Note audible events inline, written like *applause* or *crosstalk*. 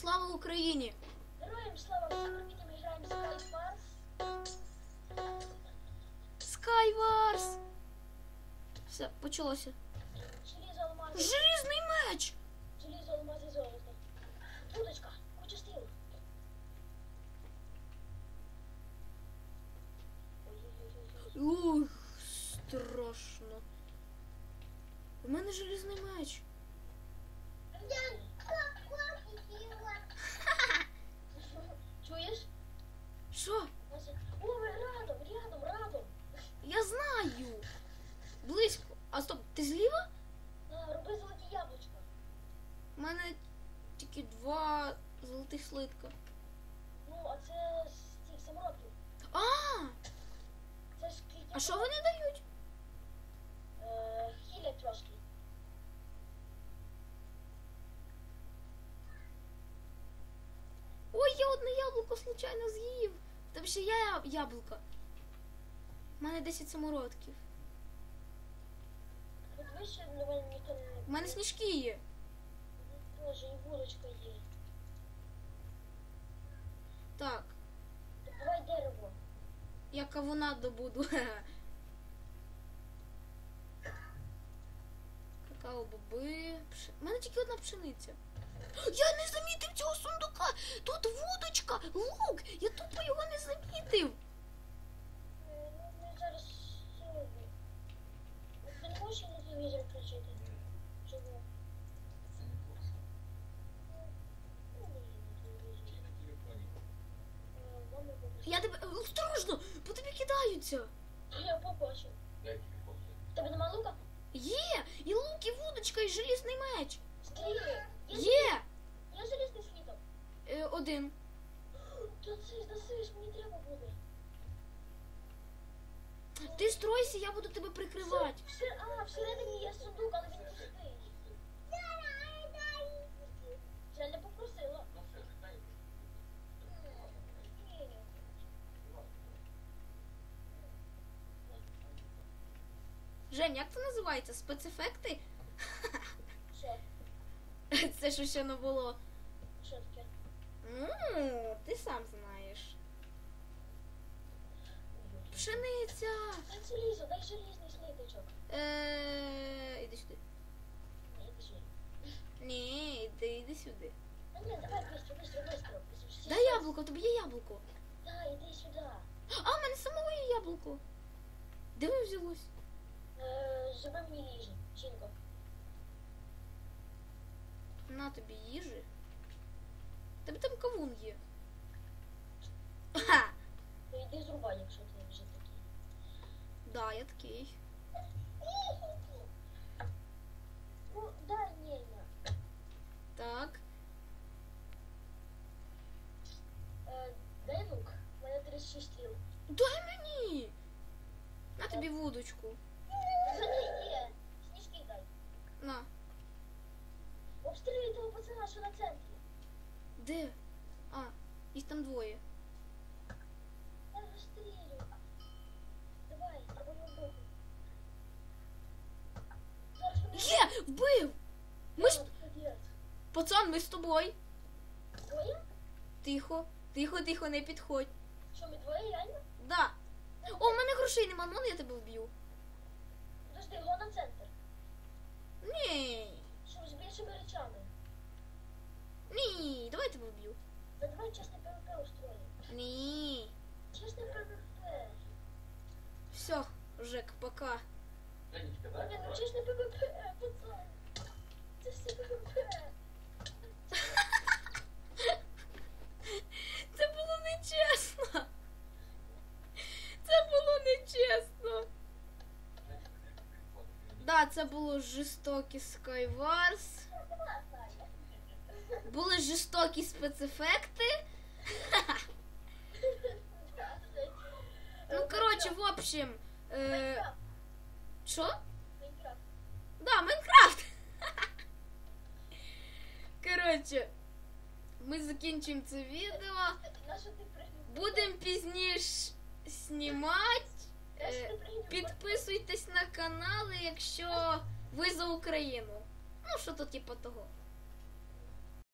Слава Україні! Героям слава ми граємо Skywars. Skywars! Все, почалося. Желізо, алмази, Желізний меч! желізо, алмази, золото. Дудочка, куча. Ой-ой-ой. Ух, страшно. У мене желізний меч. Близько. А стоп, ти зліва? Роби золоті яблучка. У мене тільки два золотих слитка. Ну, а це з цих самородків. А! Це ж скільки... А що вони дають? Е, хілять трошки. Ой, я одне яблуко случайно з'їв. Там ще я- яблука. У мене 10 самородків. От вище на мене ніхто не... У мене сніжки є. Боже, і вулочка є. Так, Добувай дерево. я кавуна добуду. Какао боби. Пш... У мене тільки одна пшениця. Я не замітив цього сундука. Тут вудочка, лук. Я тупо його не замітив. Е, Ну, ми зараз сьогодні. От Ти не можеш на телевізор включити? Чого? Ну, не є на телевізорі. Е, мама попросила. Я тебе. Осторожно! По кидаються. Я побачив. В Тебе нема лука? Є! І лук, і вудочка, і желізний меч. Стріли. Є! Я залізний світом. Е, один. То це досиш, мені треба буде. Ти стройся, я буду тебе прикривати. Всер- А, всередині є сундук, але він пустий. Жень, як це називається? Спецефекти? Що? Це що ще не було. Що таке? Ну, ти сам знаєш. Пшениця. Дай залізо, дай желізний слиточок. Е, іди сюди. Ні, ти що? Ні, іди, іди сюди. Та ні, давай быстро, быстро, быстро. Всі- Дай яблуко, тобі є яблуко. Дай, іди сюди. А, в мене самого є яблуко. Де воно взялось? Зроби мені їжі, жінко. На тобі їжі. Тебе там кавун є. Ха! Ну йди зрубай, якщо ти вже такий. Да, я такий. Ну, дай Ніна. Так. Е, дай лук. У мене 36 стріл. Дай мені. На тобі вудочку. За неї є. Сніжки дай. На. Обстрілюй того пацана, що на центрі. Де? А, їх там двоє. Я розстрілю. Давай. Зараз вони... Є! Вбив! Ми ж... Пацан, ми з тобою. Двоє? Тихо, тихо, тихо, не підходь. Що, ми двоє реально? Да. О, у мене грошей нема, ну я тебе вб'ю. Подожди, його на центр. Ні. Щоб з більшими речами. Ні, давай я тебе вб'ю. Да давай чесне ПВП устроїмо. Ні. Чесне ПВП. Все, Жек, пока. Женечка, ну пацан. Все. Це було нечесно. Це було нечесно. Да, це було жорстокі Skywars. Були жорстокі спецефекти. Ну, коротше, в общем. Е, Майнкрафт. що? Майнкрафт. Да, Майнкрафт. *laughs* Коротше, ми закінчимо це відео. Будемо пізніше знімати. Пригнув? Підписуйтесь на канал, якщо ви за Україну. Ну, що то типу того.